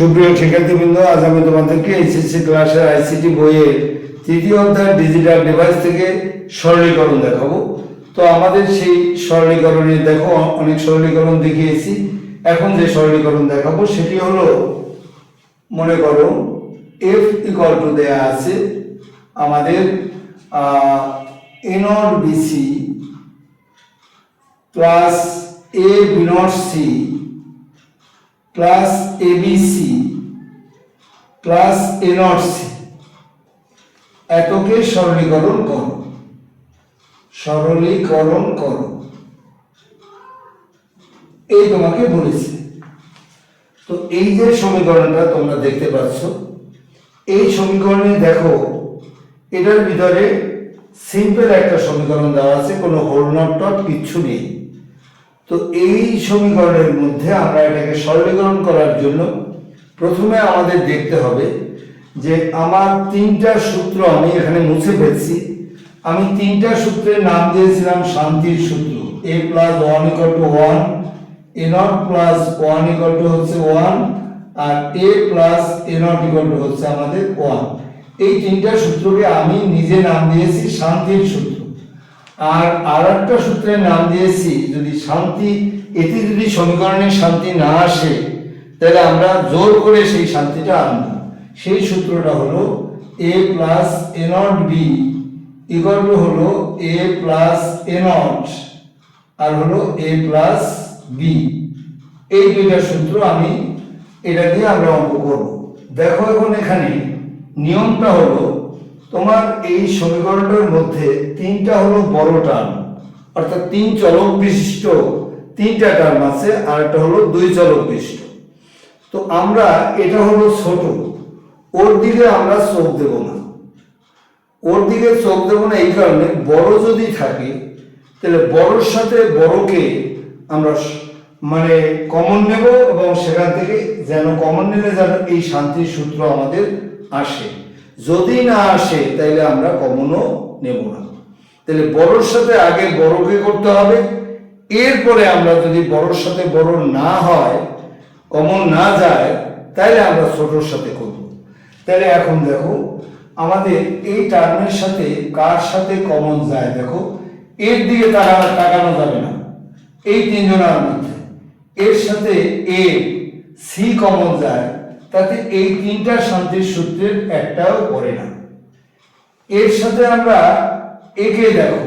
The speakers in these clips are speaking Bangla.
সুপ্রিয় শিক্ষার্থীবৃন্দ, আজ আমি তোমাদেরকে এইচএসসি ক্লাসের আইসিটি বইয়ের তৃতীয় অধ্যায় ডিজিটাল ডিভাইস থেকে সরলীকরণ দেখাবো। তো আমাদের সেই সরলীকরণে দেখো, অনেক সরলীকরণ দেখিয়েছি। এখন যে সরলীকরণ দেখাবো সেটি হলো, মনে করো এফ ইকুয়াল টু দেয়া আছে আমাদের A not BC plus A B not C plus ABC plus A not C এতকে সরলীকরণ করো সরলীকরণ করো। এই তোমাকে বলেছে। তো এই যে সমীকরণটা তোমরা দেখতে পাচ্ছ, এই সমীকরণে দেখো, এটার ভিতরে সিম্পল একটা সমীকরণ দেওয়া আছে, কোনো হোল নট টট কিচ্ছু নেই। তো এই সমীকরণের মধ্যে আমরা এটাকে সরলীকরণ করার জন্য প্রথমে আমাদের দেখতে হবে যে আমার তিনটা সূত্র আমি এখানে মুছে ফেলছি। আমি তিনটা সূত্রের নাম দিয়েছিলাম শান্তির সূত্র। A plus one equal to one A not plus one equal to হচ্ছে one R A plus A not equal to হচ্ছে আমাদের ওয়ান এই তিনটা সূত্রকে আমি নিজে নাম দিয়েছি শান্তির সূত্র। আর আর একটা সূত্রের নাম দিয়েছি, যদি শান্তি, এতে যদি সমীকরণে শান্তি না আসে, তাহলে আমরা জোর করে সেই শান্তিটা আনব। সেই সূত্রটা হলো A plus A not B equal to হলো এ প্লাস এ নট আর হলো এ প্লাস বি এই দুইটা সূত্র আমি এটা দিয়ে আমরা অঙ্ক করব। দেখো এখন এখানে নিয়মটা হলো তোমার এই সমীকরণটার মধ্যে তিনটা হলো বড় টার্ম, অর্থাৎ তিন চলক বিশিষ্ট তিনটা টার্ম আছে, আর একটা হলো দুই চলক বিশিষ্ট। তো আমরা, এটা হলো ছোট, ওর দিকে আমরা চোখ দেব না। ওর দিকে চোখ দেবো না এই কারণে বড় যদি থাকে, তাহলে বড়র সাথে বড়কে আমরা মানে কমন নেব এবং সেখান থেকে যেন কমন নিলে যেন এই শান্তির সূত্র আমাদের আসে। যদি না আসে, তাইলে আমরা কমনও নেব না। তাহলে বড়র সাথে আগে বড়কে করতে হবে? এরপরে আমরা যদি বড়র সাথে বড় না হয়, কমন না যায় তাহলে আমরা ছোটর সাথে করব। তাহলে এখন দেখো, আমাদের এই টার্মের সাথে কার সাথে কমন যায় দেখো? এর দিকে তাকানো তাকানো যাবে না। এই তিনজনের মধ্যে। এর সাথে এ, সি কমন যায় তাতে এই তিনটা শান্তির সূত্রের একটাও পড়ে না। এর সাথে আমরা একে দেখো।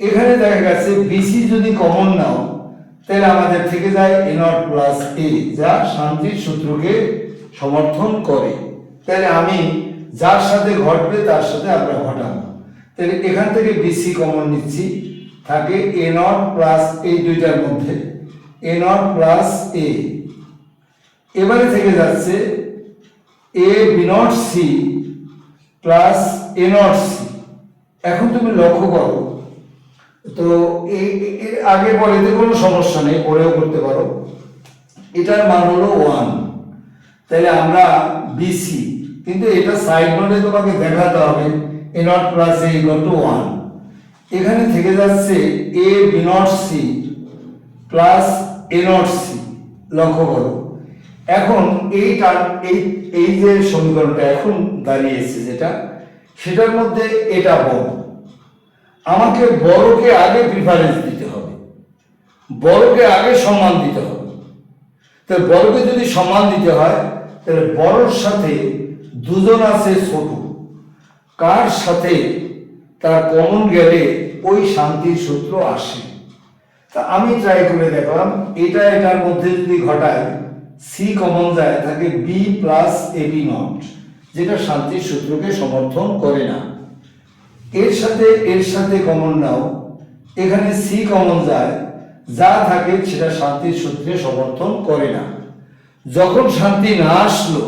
এখানে দেখা গেছে বিসি যদি কমন নাও, তাহলে আমাদের থেকে যায় এ নট প্লাস এ যা শান্তির সূত্রকে সমর্থন করে। তাহলে আমি যার সাথে ঘটবে তার সাথে আমরা ঘটাবো। তাহলে এখান থেকে বিসি কমন নিচ্ছি। থাকে এ নট প্লাস এই দুইটার মধ্যে। এ নট প্লাস এ এবারে থেকে যাচ্ছে A B not C plus A not C এখন তুমি লক্ষ্য করো, তো এর আগে পরেতে কোনো সমস্যা নেই, পরেও করতে পারো। এটার মান হলো ওয়ান তাহলে আমরা বিসি কিন্তু এটা সাইড নোটে তোমাকে দেখাতে হবে A not plus A equal to one এখানে থেকে যাচ্ছে A B not C plus A not C লক্ষ্য করো। এখন এই এই এই যে সমীকরণটা এখন দাঁড়িয়েছে যেটা, সেটার মধ্যে এটা বড়। আমাকে বড়কে আগে প্রিফারেন্স দিতে হবে। বড়কে আগে সম্মান দিতে হবে। তো বড়কে যদি সম্মান দিতে হয়, তাহলে বড়র সাথে দুজন আছে ছোট। কার সাথে তার কমন গেলে ওই শান্তির সূত্র আসে? তা আমি ট্রাই করে দেখলাম, এটা এটার মধ্যে যদি ঘটায় সি কমন যায় থাকে B plus A B not যেটা শান্তির সূত্রকে সমর্থন করে না। এর সাথে এর সাথে কমন নাও। এখানে সি কমন যায়, যা থাকে সেটা শান্তির সূত্রে সমর্থন করে না। যখন শান্তি না আসলো,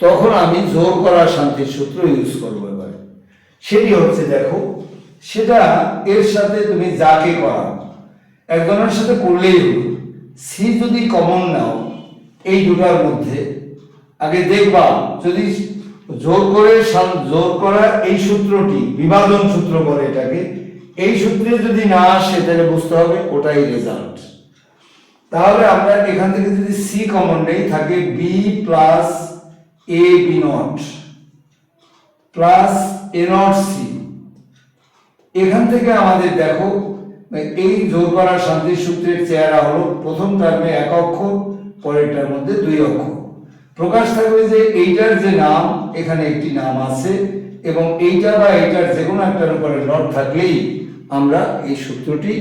তখন আমি জোর করা শান্তির সূত্র ইউজ করব এবারে। সেটি হচ্ছে, দেখো, সেটা এর সাথে তুমি যাকে করাও, একজনের সাথে করলেই হলো সি যদি কমন নাও এই দুটার মধ্যে আগে দেখবা, যদি জোর করে জোর করা এই সূত্রটি, বিভাজন সূত্র করে এটাকে, এই সূত্রে যদি না আসে, তাহলে বুঝতে হবে ওটাই রেজাল্ট তাহলে আমরা এখান থেকে যদি সি কমন নেই, থাকে B plus A B not plus A not C এখান থেকে আমাদের দেখো, এই যোগ করা শান্তি সূত্রের চেহারা হলো প্রথম টার্মে এক অক্ষর পরেরটার মধ্যে দুই অক্ষর প্রকাশ থাকবে যে এইটার যে নাম, এখানে একটি নাম আছে, এবং এইটা বা এইটার যে কোনো একটার উপরে নট থাকলেই আমরা এই সূত্রটি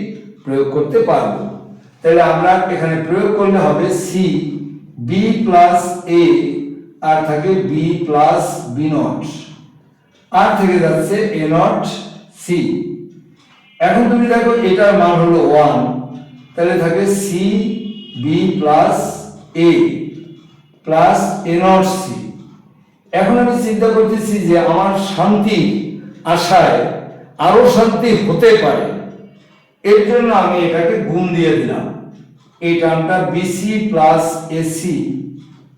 প্রয়োগ করতে পারব। তাহলে আমরা এখানে প্রয়োগ করলে হবে সি বি প্লাস এ আর থাকে বি প্লাস বি নট আর থেকে যাচ্ছে এ নট সি এখন তুমি দেখো এটার মান হলো ওয়ান তাহলে থাকে C B plus A plus A C এখন আমি চিন্তা করতেছি যে আমার শান্তি আশায় আরও শান্তি হতে পারে। এর জন্য আমি এটাকে গুণ দিয়ে দিলাম। এই টার্মটা BC plus AC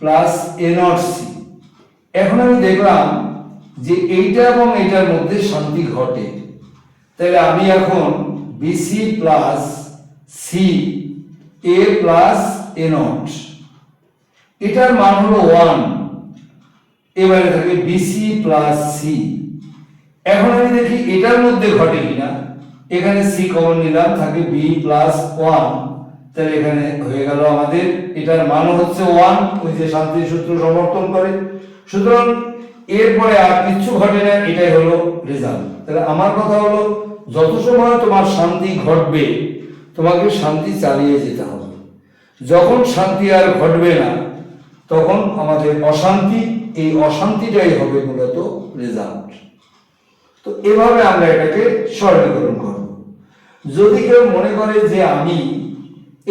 plus A not C এখন আমি দেখলাম যে এইটা এবং এইটার মধ্যে শান্তি ঘটে। তাহলে আমি এখন BC plus C A plus A এটার মান হলো ওয়ান এবারে থাকে বিসি প্লাস সি এখন আমি দেখি এটার মধ্যে ঘটে কিনা। এখানে সি কমন নিলাম থাকে বি প্লাস ওয়ান তাহলে এখানে হয়ে গেল আমাদের, এটার মান হচ্ছে ওয়ান ওই যে শান্তির সূত্র সমর্থন করে। সুতরাং এরপরে আর কিচ্ছু ঘটে না, এটাই হলো রেজাল্ট তাহলে আমার কথা হলো, যত সময় তোমার শান্তি ঘটবে, তোমাকে শান্তি চালিয়ে যেতে হবে। যখন শান্তি আর ঘটবে না তখন আমাদের অশান্তি, এই অশান্তিটাই হবে মূলত রেজাল্ট তো এভাবে আমরা এটাকে সরলীকরণ করব। যদি কেউ মনে করে যে আমি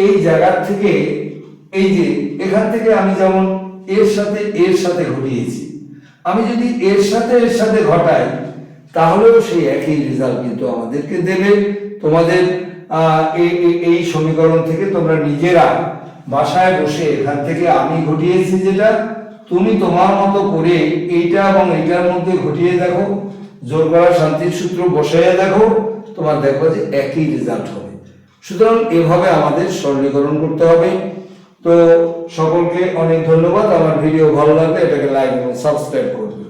এই জায়গার থেকে, এই যে এখান থেকে আমি যেমন এর সাথে এর সাথে ঘটিয়েছি, আমি যদি এর সাথে এর সাথে ঘটাই, তাহলেও সেই একই রেজাল্ট কিন্তু আমাদেরকে দেবে। তোমাদের এই সমীকরণ থেকে তোমরা নিজেরা বাসায় বসে এখান থেকে আমি ঘটিয়েছি যেটা, তুমি তোমার মতো করে এইটা এবং এইটার মধ্যে ঘটিয়ে দেখো। জোর করা শান্তির সূত্র বসাইয়া দেখো, তোমার দেখো যে একই রেজাল্ট হবে। সুতরাং এভাবে আমাদের সরলীকরণ করতে হবে। তো সকলকে অনেক ধন্যবাদ। আমার ভিডিও ভালো লাগলে এটাকে লাইক এবং সাবস্ক্রাইব করবে